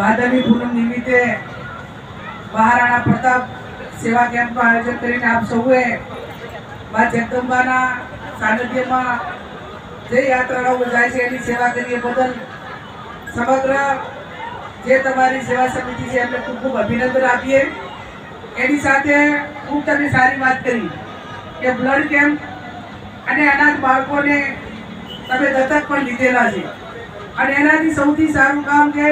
ભાદરવી પૂનમ નિમિત્તે મહારાણા પ્રતાપ સેવા કેમ્પનું આયોજન કરીને આપ સૌએ મા જગદંબાના સાનિધ્યમાં જે યાત્રાળાઓ જાય છે એની સેવા કરીએ બદલ સમગ્ર જે તમારી સેવા સમિતિ છે એમને ખૂબ ખૂબ અભિનંદન આપીએ. એની સાથે ખૂબ તમે સારી વાત કરી કે બ્લડ કેમ્પ અને અનાથ બાળકોને તમે દત્તક પણ લીધેલા છે. અને એનાથી સૌથી સારું કામ કે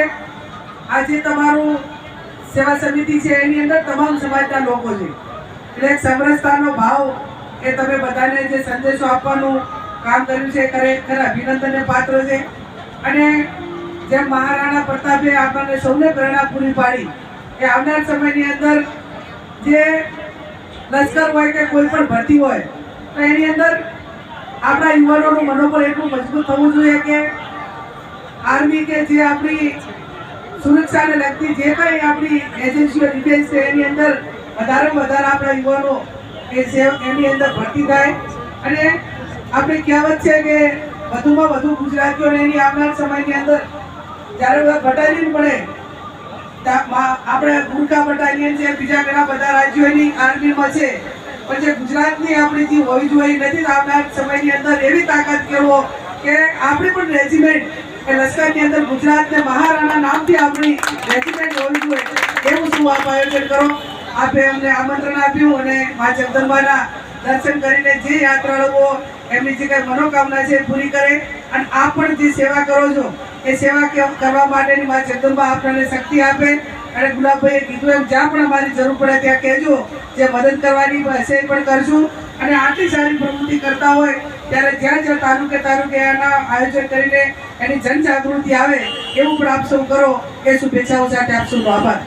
આજે તમારું સેવા સમિતિ છે, એની અંદર તમામ સમાજના લોકો છે. એટલે એક સમરસતાનો ભાવ એ તમે બધાને જે સંદેશો આપવાનું કામ કર્યું છે ખરેખર અભિનંદનને પાત્ર છે. અને જેમ મહારાણા પ્રતાપે આપણને સૌને પ્રેરણા પૂરી પાડી કે આવનાર સમયની અંદર જે લશ્કર હોય કે કોઈ પણ ભરતી હોય, તો એની અંદર આપણા યુવાનોનું મનોબળ એટલું મજબૂત થવું જોઈએ કે આર્મી કે જે આપણી સુરક્ષાને લગતી જે કંઈ આપણી એજન્સીઓ ડિફેન્સ છે, એની અંદર વધારેમાં વધારે આપણા યુવાનો એ એની અંદર ભરતી થાય. અને આપણી કહેવત છે કે વધુમાં વધુ ગુજરાતીઓને એની આવનાર સમયની અંદર જ્યારે બટાલિયન પડે આપણે ગુરખા બટાલિયન છે, બીજા ઘણા બધા રાજ્યોની આર્મીમાં છે, પણ જે ગુજરાતની આપણી જે હોવી જોઈએ નથી આવનાર સમયની અંદર એવી તાકાત કેળવો કે આપણી પણ રેજિમેન્ટ કે લશ્કરની અંદર ગુજરાતને મહારાણા નામથી આપણી રેજિમેન્ટ હોવી જોઈએ. એવું શું આપ આયોજન કરો? આપે અમને આમંત્રણ આપ્યું અને મા જગદંબાના દર્શન કરીને જે યાત્રાળુઓ એમની જે કઈ મનોકામના છે પૂરી કરે અને આપ પણ જે સેવા કરો છો, એ સેવા કરવા માટેની મા જગદંબા આપણને શક્તિ આપે. અને ગુલાબભાઈએ કીધું એમ, જ્યાં પણ અમારી જરૂર પડે ત્યાં કહેજો. જે મદદ કરવાની હશે એ પણ કરશું. અને આટલી સારી પ્રવૃત્તિ કરતા હોય ત્યારે જ્યાં જ્યાં તાલુકે આના આયોજન કરીને એની જનજાગૃતિ આવે, એવું પણ આપ સૌ કરો. એ શુભેચ્છાઓ સાથે આપ સૌનો આભાર.